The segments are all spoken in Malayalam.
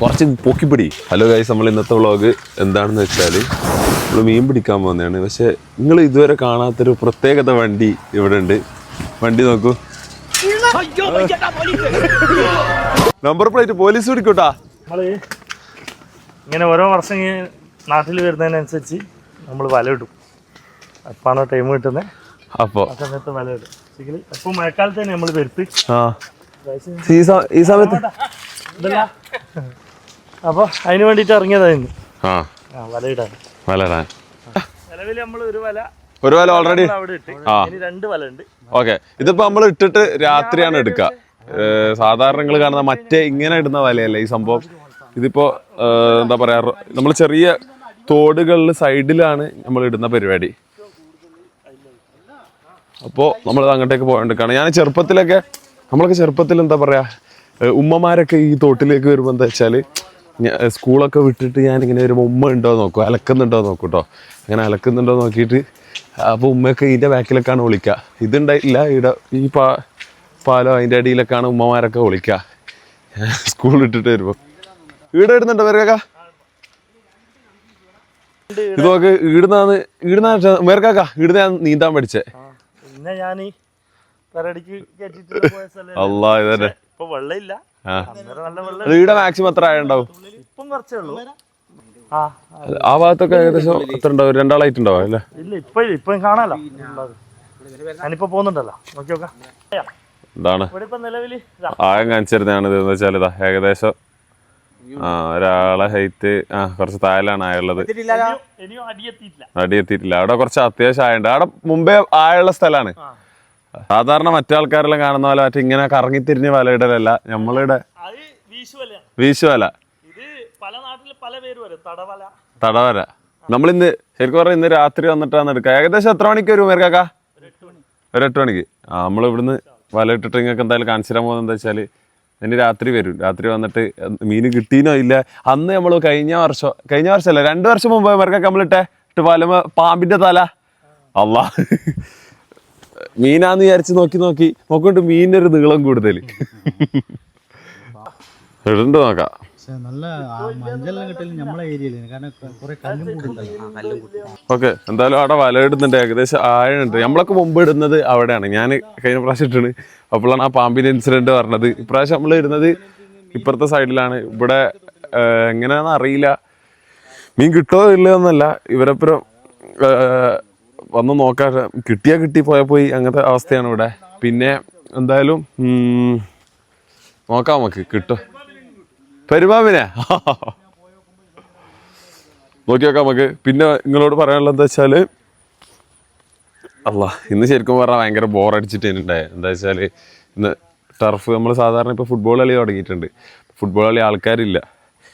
കുറച്ച് പൊക്കിപ്പിടി. ഹലോ ഗൈസ് നമ്മൾ ഇന്നത്തെ വ്ളോഗ് എന്താണെന്ന് വെച്ചാൽ നമ്മൾ മീൻ പിടിക്കാൻ പോകുന്നതാണ്. പക്ഷെ നിങ്ങൾ ഇതുവരെ കാണാത്തൊരു പ്രത്യേകത വണ്ടി ഇവിടെ ഉണ്ട്. വണ്ടി നോക്കൂ. നമ്പർ പ്ലേറ്റ് പോലീസ് പിടിക്കൂട്ടാ. ഇങ്ങനെ ഓരോ വർഷം ഇങ്ങനെ നാട്ടിൽ വരുന്നതിനനുസരിച്ച് നമ്മൾ വല ഇടും. അപ്പാണ് ടൈം കിട്ടുന്നത് അപ്പോ? ആ സമയത്ത് വല ഇടും. ഇപ്പൊ മഴക്കാലത്ത് തന്നെ നമ്മൾ വരുത്തി. ഈ സമയത്ത് അപ്പൊ അതിന് വേണ്ടിട്ട് ഇറങ്ങിയതായിരുന്നു ആ. ആ വല ഇടാൻ. വലടാൻ നിലവിൽ നമ്മൾ ഒരു വല ഒരു വല ഓൾറെഡി രണ്ട് വല ഉണ്ട്. ഓക്കെ. ഇതിപ്പോ നമ്മൾ ഇട്ടിട്ട് രാത്രിയാണ് എടുക്കുക സാധാരണ നിങ്ങൾ കാണുന്ന മറ്റേ ഇങ്ങനെ ഇടുന്ന വലയല്ല ഈ സംഭവം? ഇതിപ്പോ എന്താ പറയാ നമ്മൾ ചെറിയ തോടുകളിൽ സൈഡിലാണ് നമ്മൾ ഇടുന്ന പരിപാടി. അപ്പോൾ നമ്മൾ അങ്ങോട്ടേക്ക് പോകാണ്ടിരിക്കുകയാണ് ഞാൻ ചെറുപ്പത്തിലൊക്കെ നമ്മളൊക്കെ ചെറുപ്പത്തിൽ എന്താ പറയാ ഏഹ് ഉമ്മമാരൊക്കെ ഈ തോട്ടിലേക്ക് വരുമ്പോൾ എന്താ വെച്ചാൽ സ്കൂളൊക്കെ വിട്ടിട്ട് ഞാൻ ഇങ്ങനെ വരുമ്പോൾ ഉമ്മ ഉണ്ടോ നോക്കും അലക്കുന്നുണ്ടോ നോക്കും കേട്ടോ അങ്ങനെ അലക്കുന്നുണ്ടോ നോക്കിയിട്ട് അപ്പോൾ ഉമ്മയൊക്കെ ഇതിന്റെ ബാക്കിലൊക്കെയാണ് വിളിക്കുക ഇതുണ്ടായില്ല ഇവിടെ ഈ പാ പാലോ അതിന്റെ അടിയിലൊക്കെയാണ് ഉമ്മമാരൊക്കെ വിളിക്കുക സ്കൂൾ വിട്ടിട്ട് വരുമ്പോൾ ഈടെ ഇടുന്നുണ്ടോ പേർക്കാക്ക ഇത് നോക്ക് ഈടുന്നാന്ന് ഈടുന്ന വേർക്കാക്കാ ഈടുന്ന നീന്താൻ പഠിച്ചേ. ഞാൻ അല്ലാ ഇതന്നെ ഇപ്പൊ വെള്ളമില്ല. ഈടെ മാക്സിമം എത്ര ആയുണ്ടാവും? ഇപ്പം കുറച്ചേ ഉള്ളൂ. ആ ഭാഗത്തൊക്കെ ഏകദേശം എത്ര ഉണ്ടാവും? രണ്ടാളായിട്ട് ഉണ്ടാവും അല്ലേ? ഇല്ല ഇപ്പൊ ഇപ്പം കാണാലോ. ഞാനിപ്പോ പോകുന്നുണ്ടല്ലോ. നോക്കി നോക്കാം. എന്താണ് ഇവിടെ ഇപ്പൊ നിലവിൽ ഇതാ. ആയം കാണിച്ചിരുന്നതാണ് ഇത് എന്ന് വെച്ചാൽ ഇതാ ഏകദേശം ആ ഒരാളെ ഹൈറ്റ് ആ കുറച്ച് താഴെയാണ് ആയുള്ളത്. അടിയെത്തിയിട്ടില്ല. അവിടെ കുറച്ച് അത്യാവശ്യം ആയുണ്ട്. അവിടെ മുമ്പേ ആയുള്ള സ്ഥലമാണ്. സാധാരണ മറ്റേ ആൾക്കാരെല്ലാം കാണുന്ന പോലെ മറ്റേ ഇങ്ങനെ കറങ്ങിത്തിരിഞ്ഞ് വലയിടലല്ല. വീശുവലയാണ്. വീശുവല. തടവല. നമ്മളിന്ന് ശരിക്കും പറഞ്ഞാൽ ഇന്ന് രാത്രി വന്നിട്ടാണ് എടുക്കുക. ഏകദേശം എത്ര മണിക്ക് വരും മേർക്കാക്ക ഒരു എട്ട് മണിക്ക്. ആ നമ്മൾ ഇവിടുന്ന് വല ഇട്ടിട്ട് നിങ്ങൾക്ക് എന്തായാലും കാണിച്ചു തരാൻ പോകുന്നത് എന്താ വെച്ചാൽ ഇനി രാത്രി വരും. രാത്രി വന്നിട്ട് മീൻ കിട്ടീനോ ഇല്ല. അന്ന് നമ്മൾ കഴിഞ്ഞ വർഷം കഴിഞ്ഞ വർഷമല്ല രണ്ട് വർഷം മുമ്പ് മേർക്കാക്ക നമ്മളിട്ടെ ഇട്ട് വലമ പാമ്പിന്റെ തല. അല്ലാ മീനാന്ന് വിചാരിച്ച് നോക്കി നോക്കി നോക്കിട്ട് മീനിന്റെ ഒരു നീളം കൂടുതൽ ഇടണ്ട് നോക്കാം. നല്ല ആ മഞ്ചെല്ലാം കിട്ടലും നമ്മളെ ഏരിയയിൽ കാരണം കുറെ കല്ലും കൂടുണ്ടല്ലോ ഓക്കെ എന്തായാലും അവിടെ വല ഇടുന്നുണ്ട് ഏകദേശം ആഴുണ്ട് നമ്മളൊക്കെ മുമ്പ് ഇടുന്നത് അവിടെയാണ്. ഞാൻ കഴിഞ്ഞ പ്രാവശ്യം ഇട്ടാണ്. അപ്പോഴാണ് ആ പാമ്പിന്റെ ഇൻസിഡന്റ് പറഞ്ഞത്. ഇപ്രാവശ്യം നമ്മൾ ഇടുന്നത് ഇപ്പുറത്തെ സൈഡിലാണ് ഇവിടെ എങ്ങനെയാണെന്ന് അറിയില്ല. മീൻ കിട്ടോ ഇല്ലയോ എന്നല്ല. ഇവരപ്പുറം വന്ന് നോക്കാൻ കിട്ടിയാൽ കിട്ടി പോയാൽ പോയി അങ്ങനത്തെ അവസ്ഥയാണ് ഇവിടെ. പിന്നെ എന്തായാലും നോക്കാം നമുക്ക് കിട്ടും. പെരുമാവിനെ നോക്കി നോക്കാം നമുക്ക്. പിന്നെ നിങ്ങളോട് പറയാനുള്ളത് എന്താ വെച്ചാൽ അല്ല ഇന്ന് ശരിക്കും പറഞ്ഞാൽ ഭയങ്കര ബോറടിച്ചിട്ട് ഉണ്ടായത് എന്താ വെച്ചാൽ ഇന്ന് ടർഫ് നമ്മൾ സാധാരണ ഇപ്പോൾ ഫുട്ബോൾ കളി തുടങ്ങിയിട്ടുണ്ട്. ഫുട്ബോൾ കളി ആൾക്കാരില്ല.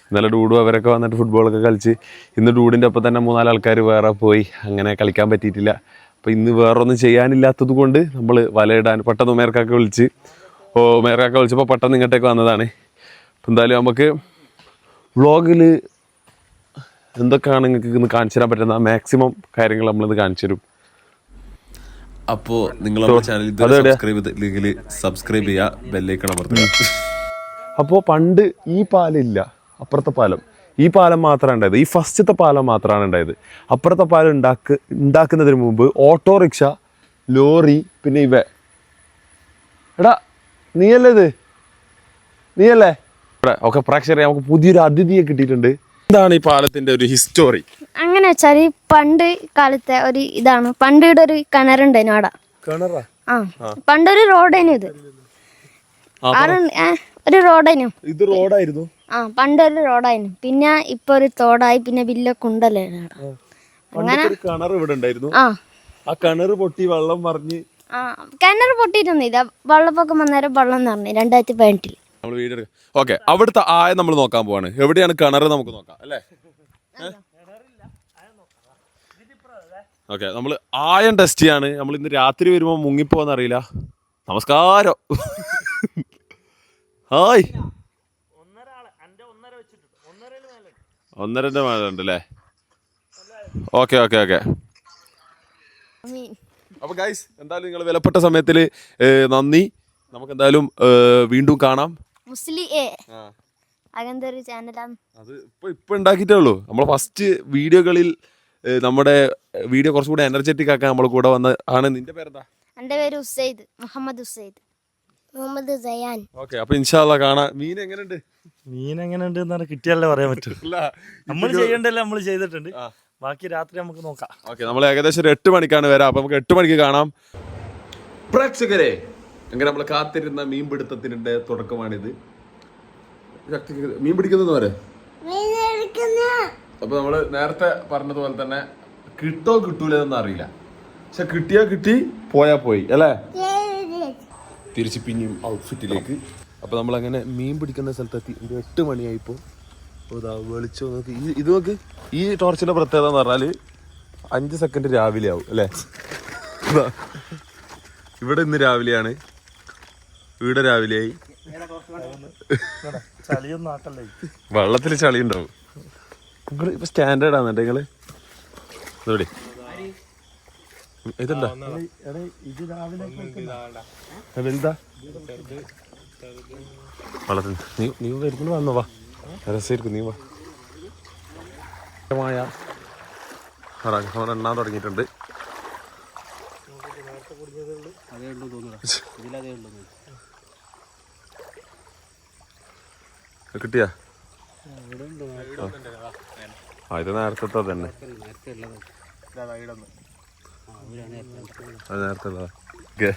ഇന്നലെ ഡൂഡു അവരൊക്കെ വന്നിട്ട് ഫുട്ബോളൊക്കെ കളിച്ച്. ഇന്ന് ഡൂഡിന്റെ ഒപ്പം തന്നെ മൂന്നാൽ ആൾക്കാർ വേറെ പോയി. അങ്ങനെ കളിക്കാൻ പറ്റിയിട്ടില്ല. അപ്പോൾ ഇന്ന് വേറെ ഒന്നും ചെയ്യാനില്ലാത്തത് കൊണ്ട് നമ്മൾ വലയിടാൻ പെട്ടെന്ന് ഉമേർക്കൊക്കെ വിളിച്ച്. ഓ ഉമേർക്കൊക്കെ വിളിച്ചപ്പോൾ പെട്ടെന്ന് ഇങ്ങോട്ടേക്ക് വന്നതാണ്. അപ്പം എന്തായാലും നമുക്ക് വ്ളോഗിൽ എന്തൊക്കെയാണ് നിങ്ങൾക്ക് ഇന്ന് കാണിച്ചു തരാൻ പറ്റുന്ന മാക്സിമം കാര്യങ്ങൾ നമ്മളിത് കാണിച്ചു തരും. അപ്പോ നിങ്ങൾ ചാനൽ സബ്സ്ക്രൈബ് ചെയ്തില്ലെങ്കിൽ സബ്സ്ക്രൈബ് ചെയ്യുക ബെല്ലൈക്കൺ അമർത്തുക. അപ്പോൾ പണ്ട് ഈ പാലില്ല. അപ്പുറത്തെ പാലം. ഈ പാലം മാത്രമാണ് ഉണ്ടായത്. ഈ ഫസ്റ്റത്തെ പാലം മാത്രമാണ് ഉണ്ടായത്. അപ്പുറത്തെ പാലം ഉണ്ടാക്ക് ഉണ്ടാക്കുന്നതിന് മുമ്പ് ഓട്ടോറിക്ഷ ലോറി പിന്നെ ഇവ. എടാ നീയല്ലേ ഇത്? നീയല്ലേ? ഓക്കെ പ്രേക്ഷകരെ നമുക്ക് പുതിയൊരു അതിഥിയെ കിട്ടിയിട്ടുണ്ട്. എന്താണ് ഈ പാലത്തിന്റെ ഒരു ഹിസ്റ്റോറി. അങ്ങനെ വെച്ചാൽ ഈ പണ്ട് കാലത്തെ ഒരു ഇതാണ്. പണ്ട് ഇവിടെ ഒരു കിണറുണ്ടായിരുന്നു അവിടെ. കിണറാ? ആ. പണ്ടൊരു റോഡേനു ഇത്. ഒരു റോഡേനു ഇത് റോഡായിരുന്നു. ആ പണ്ടൊരു റോഡായിരുന്നു. പിന്നെ ഇപ്പൊ ഒരു തോടായി പിന്നെ വലിയ കുണ്ടല്ലേ. ഒരു കിണർ ഇവിടെ ഉണ്ടായിരുന്നു. ആ. ആ കിണർ പൊട്ടി വെള്ളം മറിഞ്ഞ് ആ കിണർ പൊട്ടിയിട്ടൊന്നുമില്ല വെള്ളപ്പൊക്കം വന്നേരം വെള്ളം നിറഞ്ഞു രണ്ടായിരത്തി പതിനെട്ടിൽ നമ്മൾ വീഡിയോ എടുക്കാം ഓക്കെ അവിടുത്തെ ആയ നമ്മൾ നോക്കാൻ പോവാണ്. എവിടെയാണ് കിണർ നമുക്ക് നോക്കാം അല്ലേ? ഓക്കെ നമ്മൾ ആയം ടെസ്റ്റ് ചെയ്യാണ്. നമ്മൾ ഇന്ന് രാത്രി വരുമ്പോൾ മുങ്ങിപ്പോന്നറിയില്ല നമസ്കാരം. ഹായ്. മേലെ മഴ മേലെ ഉണ്ട് അല്ലേ ഓക്കെ ഓക്കെ ഓക്കെ. അപ്പൊ ഗൈസ് എന്തായാലും നിങ്ങൾ വിലപ്പെട്ട സമയത്തിൽ നന്ദി. നമുക്ക് എന്തായാലും വീണ്ടും കാണാം. അത് ഇപ്പൊ ഇപ്പൊ ഉണ്ടാക്കിയിട്ടേ ഉള്ളൂ. നമ്മൾ ഫസ്റ്റ് വീഡിയോകളിൽ നമ്മുടെ വീഡിയോ കുറച്ചുകൂടി എനർജറ്റിക് ആക്കാൻ നമ്മൾ കൂടെ വന്ന ആണ്. നിന്റെ പേരെന്താ? എന്റെ പേര് ഉസൈദ് മുഹമ്മദ് ഉസൈദ്. മുഹമ്മദ് സയാൻ. ഓക്കെ അപ്പൊ ഇൻഷാല്ല കാണാം. മീൻ എങ്ങനെയുണ്ട്? മീൻ എങ്ങനെയുണ്ട് എന്നാണ് കിട്ടിയാലേ പറയാൻ പറ്റൂ. നമ്മൾ ചെയ്യേണ്ടല്ലേ നമ്മൾ ചെയ്തിട്ടുണ്ട്. ബാക്കി രാത്രി നമുക്ക് നോക്കാം. ഓക്കെ നമ്മൾ ഏകദേശം ഒരു എട്ട് മണിക്കാണ് വരാം. അപ്പൊ നമുക്ക് എട്ട് മണിക്ക് കാണാം. പ്രേക്ഷകരെ അങ്ങനെ നമ്മൾ കാത്തിരുന്ന മീൻ പിടുത്തത്തിന്റെ തുടക്കമാണിത് മീൻ പിടിക്കുന്നത് വരെ അപ്പൊ നമ്മൾ നേരത്തെ പറഞ്ഞതുപോലെ തന്നെ കിട്ടോ കിട്ടൂലെന്നൊന്നും അറിയില്ല. പക്ഷെ കിട്ടിയാ കിട്ടി പോയാ പോയി അല്ലേ? തിരിച്ച് പിന്നെയും ഔട്ട്ഫിറ്റിലേക്ക് അപ്പോൾ നമ്മളങ്ങനെ മീൻ പിടിക്കുന്ന സ്ഥലത്തെത്തി. ഒരു എട്ട് മണിയായിപ്പോൾ അപ്പോൾ ഇതാ വെളിച്ചം നോക്ക്. ഈ ഇത് നോക്ക്. ഈ ടോർച്ചിന്റെ പ്രത്യേകത എന്ന് പറഞ്ഞാൽ അഞ്ച് സെക്കൻഡ് രാവിലെ ആവും അല്ലേ. ഇവിടെ ഇന്ന് രാവിലെയാണ്. ഇവിടെ രാവിലെയായി. വെള്ളത്തിൽ ചളി ഉണ്ടാവും സ്റ്റാൻഡേർഡ് ആണെന്നുണ്ടെ നിങ്ങൾ. ഇതെവിടെ ഇതെന്താ? ഇത് രാവിലെ നീ നീ വരുന്നു വന്നോ വാ. രസമായിരിക്കും നീ വാ. മായ. റഹ്മാൻ എണ്ണാൻ തുടങ്ങിയിട്ടുണ്ട്. കിട്ടിയാ? ആ ഇത് നേരത്തെ തന്നെ. അത് നേരത്തെ ഉള്ളതാ ഓക്കെ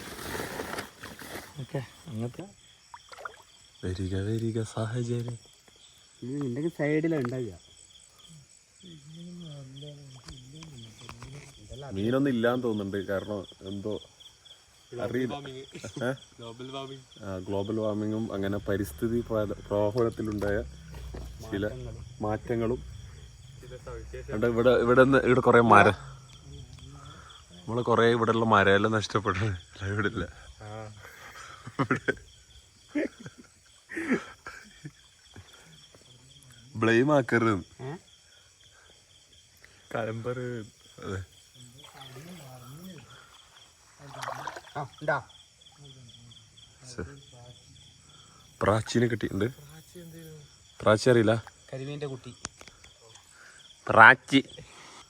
ഓക്കെ അങ്ങനത്തെ. വരിക വരിക സാഹചര്യം. സൈഡിലാണ് ഉണ്ടാവുക. മീനൊന്നും ഇല്ലാന്ന് തോന്നുന്നുണ്ട്. കാരണം എന്തോ അറിയില്ല. ഗ്ലോബൽ വാർമിങ്ങും അങ്ങനെ പരിസ്ഥിതി പ്ര- പ്രവാഹനത്തിലുണ്ടായ ചില മാറ്റങ്ങളും. ഇവിടെ ഇവിടെ ഇവിടെ കുറെ മരം നമ്മൾ കൊറേ ഇവിടെ ഉള്ള മരമെല്ലാം നഷ്ടപ്പെട്ടു. ഇവിടെ ഇല്ല ബ്ലെയിം ആക്കരുത് കലമ്പർ അതെ. പ്രാച്ചീനെ കിട്ടിയിട്ടുണ്ട്. പ്രാച്ചി അറിയില്ല. കരിമീന്റെ കുട്ടി. പ്രാച്ചി.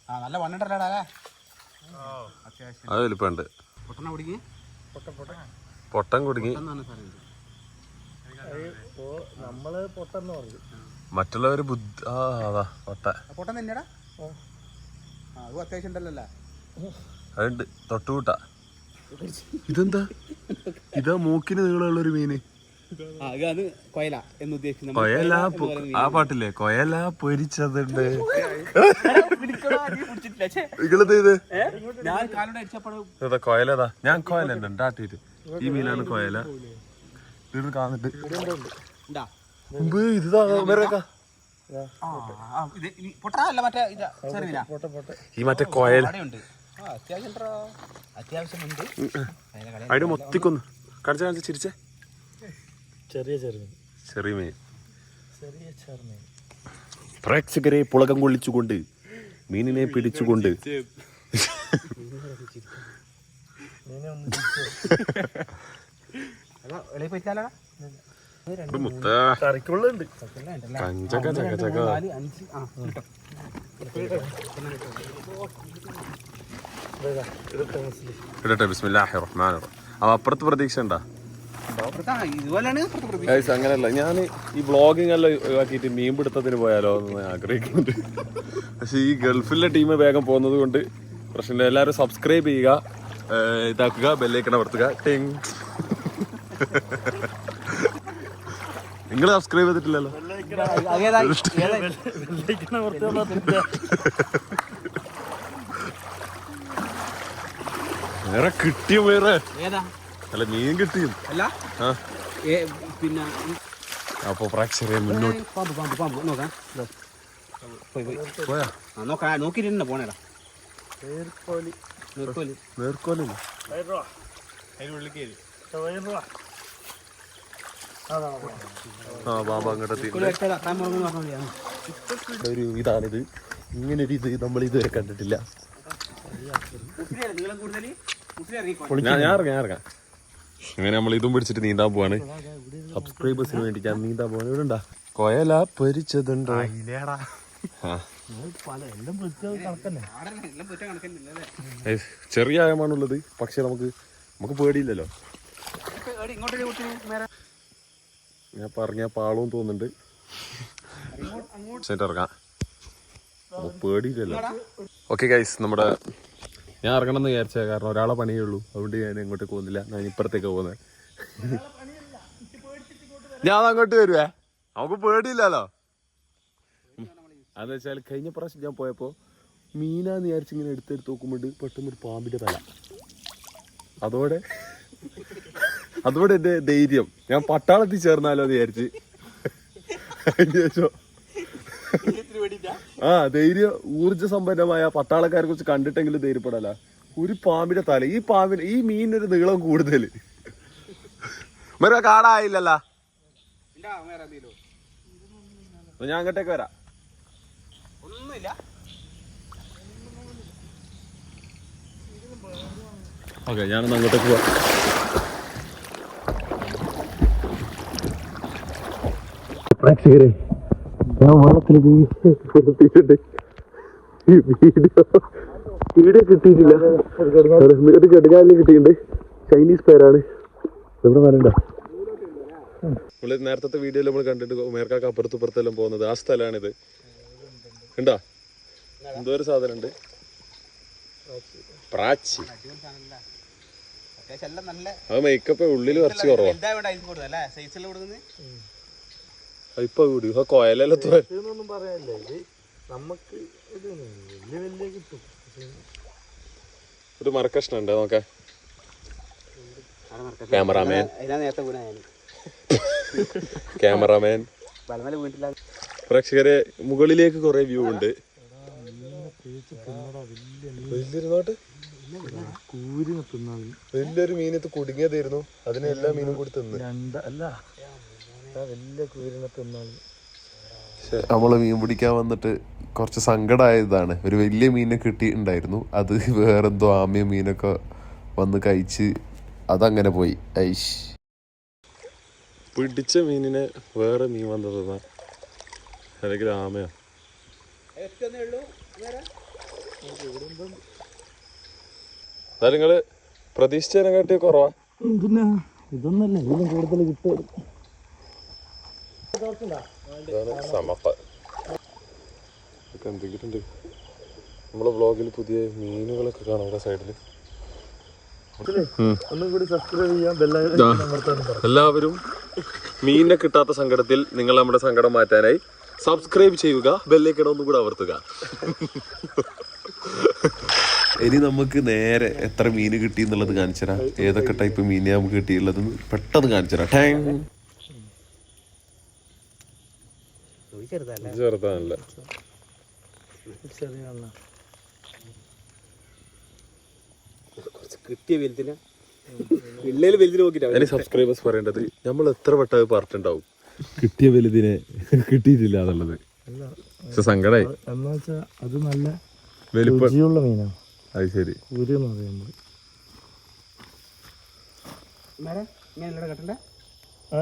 ആ നല്ല വണ്ണിട്ടല്ലേ അത് വലിപ്പമുണ്ട്. പൊട്ടൻ കുടുങ്ങി? മറ്റുള്ളവര് ബുദ്ധി ആ അതാ പൊട്ട. പൊട്ടൻ തന്നെയാടാ. ആ. അത് അത്യാവശ്യം ഉണ്ടല്ലോ അതുണ്ട് തൊട്ടുകൂട്ട. ഇതെന്താ? ഇതാ മൂക്കിന് നീളമുള്ള ഒരു മീന്. അത് കൊയല എന്ന് ഉദ്ദേശിക്കുന്നത് കൊയല ആ പാട്ടില്ലേ? കൊയല പൊരിച്ചതുണ്ട്. നിങ്ങളത് ഞാൻ കാലോടെ അടിച്ചപ്പോഴും ഇതാ കൊയലതാ. ഞാൻ കൊയല ഉണ്ടാട്ടിട്ട് ഈ മീനാണ് കൊയല. ഇത് ഈ മറ്റേ കൊയൽ. അത്യാവശ്യം അതിന് മൊത്തിക്കൊന്ന്. കാണിച്ച കാണിച്ച ചിരിച്ചേ. ചെറിയ ചെറിയ ചെറിയ മീൻ ചെറിയ ചെറുമീൻ പ്രേക്ഷകരെ പുളകം കൊള്ളിച്ചുകൊണ്ട് മീനിനെ പിടിച്ചുകൊണ്ട് ഇടട്ടെ റഹ്മാൻ അപ്പുറത്ത് പ്രതീക്ഷ ഉണ്ടാ അപ്പുറത്താ, ഇതുപോലെയാണ് അപ്പുറത്തെ പ്രതി ഗൈസ് അങ്ങനെയല്ല. ഞാൻ ഈ വ്ളോഗിംഗ് എല്ലാം ഒഴിവാക്കിയിട്ട് മീൻ പിടുത്തത്തിന് പോയാലോ എന്ന് ഞാൻ ആഗ്രഹിക്കുന്നുണ്ട്. പക്ഷെ ഈ ഗൾഫിലെ ടീം വേഗം പോകുന്നത് കൊണ്ട് പ്രശ്നമില്ല. എല്ലാവരും സബ്സ്ക്രൈബ് ചെയ്യുക ഇതാക്കുക ബെല്ലേക്കണ വർത്തുക ടിങ് നിങ്ങൾ സബ്സ്ക്രൈബ് ചെയ്തിട്ടില്ലല്ലോ? വേറെ കിട്ടിയ വേറെ? ഏതാ? അല്ല മീൻ കിട്ടിയും. അല്ല. പിന്നെ അപ്പൊ പ്രേക്ഷകരെ മുന്നോട്ട്. പാമ്പ് പാമ്പ് പാമ്പ്. നോക്കാം. പോയി പോയി. പോയാ? ആ നോക്കാം. നോക്കിയിട്ട് പോണേടാ. നേർക്കോലി. ആ ബാബ അങ്ങോട്ട് ഒരു ഇതാണിത്. ഇത് നമ്മൾ ഇതുവരെ കണ്ടിട്ടില്ല. ഞാൻ ഇറങ്ങാം ഞാൻ ഇറങ്ങാം. അങ്ങനെ നമ്മൾ ഇതും പിടിച്ചിട്ട് നീന്താൻ പോവാണ്. സബ്സ്ക്രൈബേഴ്സിന് വേണ്ടി ഞാൻ നീന്താൻ പോവാണ്. ഇവിടെ ഉണ്ടാ? കൊയല പൊരിച്ചതുണ്ടോ? ചെറിയ ആയമാണുള്ളത്. പക്ഷെ നമുക്ക് നമുക്ക് പേടിയില്ലല്ലോ. ഞാൻ പറഞ്ഞ പാളവും തോന്നുന്നുണ്ട്. ഇറങ്ങാം. പേടിയില്ലല്ലോ. ഓക്കെ ഗൈസ് നമ്മുടെ ഞാൻ ഇറങ്ങണം എന്ന് വിചാരിച്ച കാരണം ഒരാളെ പണിയേ ഉള്ളൂ. അതുകൊണ്ട് ഞാൻ ഇങ്ങോട്ടേക്ക് പോകുന്നില്ല. ഞാൻ ഇപ്പുറത്തേക്ക് പോകുന്നത് ഞാൻ അങ്ങോട്ട് വരുവേ. നമുക്ക് പേടിയില്ലല്ലോ. അതെന്ന് വെച്ചാൽ കഴിഞ്ഞ പ്രാവശ്യം ഞാൻ പോയപ്പോ മീനാന്ന് വിചാരിച്ച് ഇങ്ങനെ എടുത്തെടുത്ത് നോക്കുമ്പോണ്ട് പെട്ടെന്ന് ഒരു പാമ്പിന്റെ തല. അതോടെ അതോടെ എന്റെ ധൈര്യം. ഞാൻ പട്ടാളത്തിൽ ചേർന്നാലോ എന്ന് വിചാരിച്ച്. അതിന് ശേഷം ആ ധൈര്യ ഊർജ സമ്പന്നമായ പട്ടാളക്കാരെ കുറിച്ച് കണ്ടിട്ടെങ്കിലും ധൈര്യപ്പെടല. ഒരു പാമ്പിന്റെ തല ഈ പാമ്പിന് ഈ മീനിനൊരു നീളം കൂടുതൽ മര കാടായില്ലല്ലോ. അപ്പൊ ഞാൻ അങ്ങോട്ടേക്ക് വരാ. ഒന്നുമില്ല. ഓക്കെ ഞാനൊന്ന് അങ്ങോട്ടേക്ക് പോവാം. പ്രേക്ഷകരെ ഞാൻ വെള്ളത്തിൽ വീട്ടിട്ടുണ്ട് വീഡിയോ വീഡിയോ കിട്ടിയിട്ടില്ല. ഒരു കെടുകാലിൽ കിട്ടിയിട്ടുണ്ട്. ചൈനീസ് പേരാണ്. ഇവിടെ വരണ്ട. നമ്മൾ നേരത്തെ വീഡിയോയിൽ നമ്മൾ കണ്ടിട്ട് മേർക്കാക്ക അപ്പുറത്തു ഇപ്പുറത്തെല്ലാം പോകുന്നത് ആ സ്ഥലമാണിത്. ഉണ്ടോ എന്തോ ഒരു സാധനം ഉണ്ട് പ്രാച്ചി അത് മേക്കപ്പ് ഉള്ളിൽ കുറച്ച് കുറവാണ് ഇപ്പൊ കൂടി ആ കൊയലെല്ലാം തോര ഇതൊന്നും പറയാനില്ല ഇത് നമുക്ക് ഇത് വലിയ വലിയ കിട്ടും ഒരു മരക്കഷ്ണം ഉണ്ട് നോക്കാം ക്യാമറാമാൻ ക്യാമറാമാൻ പ്രേക്ഷകരെ മുകളിലേക്ക് കുറെ വ്യൂ ഉണ്ട് വലിയൊരു മീനത്ത് കുടുങ്ങിയതായിരുന്നു അതിനെല്ലാ മീനും കൂടി തിന്ന് രണ്ട് അല്ല ഇതാ വലിയ കൂരിനെ തിന്നാൻ നമ്മൾ മീൻ പിടിക്കാൻ വന്നിട്ട് കുറച്ച് സങ്കടമായതാണ് ഒരു വലിയ മീനെ കിട്ടിയിട്ടുണ്ടായിരുന്നു. അത് വേറെന്തോ ആമയും മീനൊക്കെ വന്ന് കഴിച്ച് അതങ്ങനെ പോയി. ഐഷ്. പിടിച്ച മീനിനെ വേറെ മീൻ വന്നതാ അല്ലെങ്കിൽ ആമയോ? നിങ്ങൾ പ്രതീക്ഷിച്ചതിനെ കാട്ടി കുറവാ. പിന്നെ ഇതൊന്നല്ല ഇതിലും കൂടുതൽ കിട്ടും. ഇതാണ് ഇതൊക്കെ എന്തെങ്കിലും ഉണ്ട് നമ്മളെ വ്ളോഗിൽ പുതിയ മീനുകളൊക്കെ കാണാം ഇവിടെ സൈഡിൽ എല്ലാവരും മീനിനെ കിട്ടാത്ത സങ്കടത്തിൽ നിങ്ങൾ നമ്മുടെ സങ്കടം മാറ്റാനായി സബ്സ്ക്രൈബ് ചെയ്യുക ബെല്ലേക്കിട ഒന്നും കൂടെ അവർത്തുക ഇനി നമുക്ക് നേരെ എത്ര മീൻ കിട്ടി എന്നുള്ളത് കാണിച്ചരാ ഏതൊക്കെ ടൈപ്പ് മീനെ നമുക്ക് കിട്ടിയുള്ളത് പെട്ടെന്ന് കാണിച്ചരാ തരാം ചെറുതാണല്ലേ. ചെറിയ കിട്ടിയ വലുതിന്? പിള്ളേര് വലുതിന് നോക്കിട്ടാ അതിന് സബ്സ്ക്രൈബേഴ്സ് പറയേണ്ടത് നമ്മൾ എത്ര വട്ടം പറഞ്ഞിട്ടുണ്ടാവും? കിട്ടിയ വലുതിനെ കിട്ടിയിട്ടില്ല എന്നുള്ളത്. പക്ഷെ സങ്കടായി. എന്നാ അത് നല്ല രുചിയുള്ള മീനാണ് അത് ശരി. എന്ന് പറയുമ്പോൾ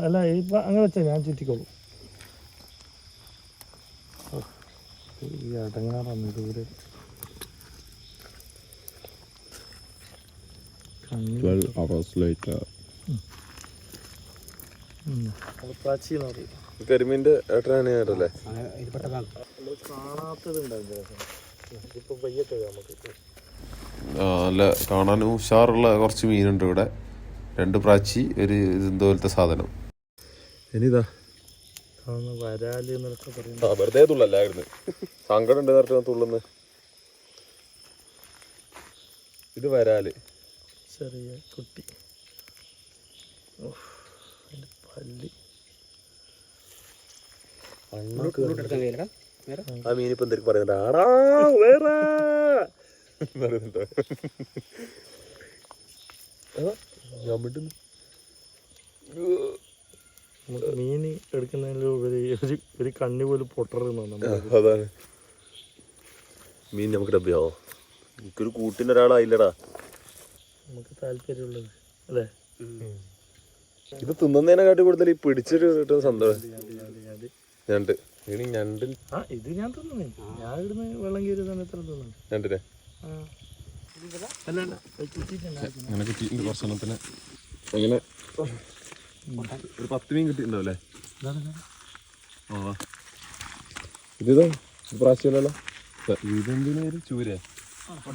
അല്ല ഇപ്പൊ അങ്ങനെ വെച്ചാ ഞാൻ ചുറ്റിക്കോളൂ ഓ, ഈ അടങ്ങാറാണ് ദൂരെ കരിമീന്റെ നല്ല കാണാൻ ഉഷാറുള്ള കുറച്ച് മീനുണ്ട് ഇവിടെ. രണ്ട് പ്രാച്ചി ഒരു ഇതുപോലത്തെ സാധനം. ഇനിതാ വരാൽ എന്നൊക്കെ പറയുന്നത്. ആ വെറുതെ തുള്ളല്ലായിരുന്നു. സങ്കടം ഉണ്ട് നേരത്തെ തുള്ളുന്ന്. ഇത് വരാൽ. ചെറിയ കുട്ടി. പല്ലി. ആ മീനിപ്പം എന്തൊക്കെ പറയുന്നുണ്ട്. ആടാ വേറെ. പറയുന്നുണ്ടോ? ഞാൻ മിണ്ടുന്നു. നമുക്ക് മീൻ എടുക്കുന്നതിലുപരി ഒരു ഒരു കണ്ണി പോലും പൊട്ടറുന്നു അതാണ്. മീൻ നമുക്ക് ഡബ്ബയാവോ എനിക്കൊരു കൂട്ടിന്റെ ഒരാളായില്ലടാ. നമുക്ക് താല്പര്യമുള്ളത് അല്ലേ? ഇത് തിന്നുന്നതിനെക്കാട്ടി കൂടുതൽ ഈ പിടിച്ചിട്ട് കിട്ടുന്ന സന്തോഷം ഞണ്ട്. ഇനി ഞണ്ടിൽ ആ ഇത് ഞാൻ തിന്നു ഞാൻ ഇവിടുന്ന് വെള്ളം കയറിയ സമയത്ത് തിന്നു ചുറ്റിയിട്ടുണ്ടായിരുന്നു അങ്ങനെ കിട്ടിയിട്ടുണ്ട് കുറച്ചെണ്ണത്തിന് അങ്ങനെ ഒരു പത്ത് മീൻ കിട്ടിയിട്ടുണ്ടാവല്ലേ? ആ. ഇതാ പ്രാവശ്യമല്ലോ ഇതെന്തിനു ചൂര?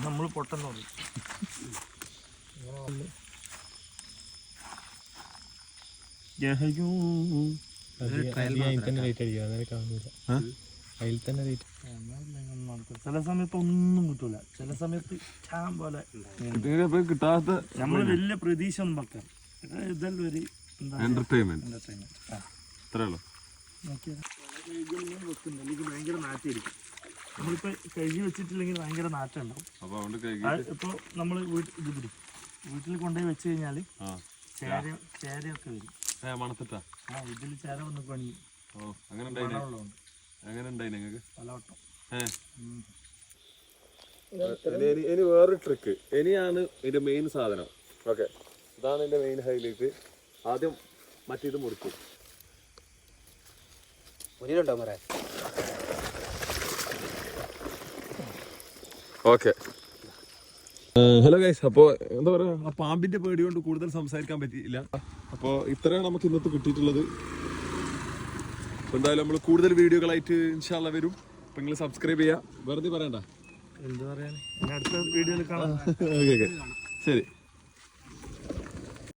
നമ്മൾ പൊട്ടെന്ന് ചില സമയത്ത് ഒന്നും കിട്ടൂല. ചില സമയത്ത് ഇഷ്ടം പോലെ കിട്ടാത്ത നമ്മൾ വലിയ പ്രതീക്ഷ ഒന്നും വെക്കാം ഇത് ഇതെല്ലാം ഒരു എന്റർടൈൻമെന്റ് ഉള്ളൂ നോക്കിയാ വെക്കുന്നില്ല ഇത് ഭയങ്കര നാറ്റായിരിക്കും നമ്മളിപ്പോ കഴുകി വെച്ചിട്ടില്ലെങ്കിൽ ഭയങ്കര നാറ്റുണ്ടാവും അപ്പൊ അതുകൊണ്ട് നമ്മൾ വീട്ടിൽ ഇത് പിടി. വീട്ടിൽ കൊണ്ടുപോയി വെച്ച് കഴിഞ്ഞാൽ ആ. ചേര ചേരയൊക്കെ വരും. മണത്തിട്ടാ? ആ ഇതിൽ ചേര വന്ന് പണി. ഓ അങ്ങനെ അങ്ങനെ ഉണ്ടായി പലവട്ടം. ഇനി വേറൊരു ട്രിക്ക് ഇനിയാണ് ഇതിന്റെ മെയിൻ സാധനം. ഓക്കെ ഇതാണ് ഇതിന്റെ മെയിൻ ഹൈലൈറ്റ് ആദ്യം മറ്റേത് മുറിച്ചു മുന്നിലുണ്ടോ മറേ ഓക്കെ. ഹലോ ഗൈസ് അപ്പോൾ എന്താ പറയാ ആ പാമ്പിന്റെ പേടി കൊണ്ട് കൂടുതൽ സംസാരിക്കാൻ പറ്റിയില്ല. അപ്പോൾ ഇത്രയാണ് നമുക്ക് ഇന്നത്തെ കിട്ടിയിട്ടുള്ളത്. അപ്പോൾ എന്തായാലും നമ്മൾ കൂടുതൽ വീഡിയോകളായിട്ട് ഇൻഷാല്ല വരും. അപ്പൊ നിങ്ങൾ സബ്സ്ക്രൈബ് ചെയ്യുക വെറുതെ പറയണ്ട. എന്താ പറയാൻ അടുത്ത വീഡിയോയിൽ കാണാം. Okay okay. ശരി.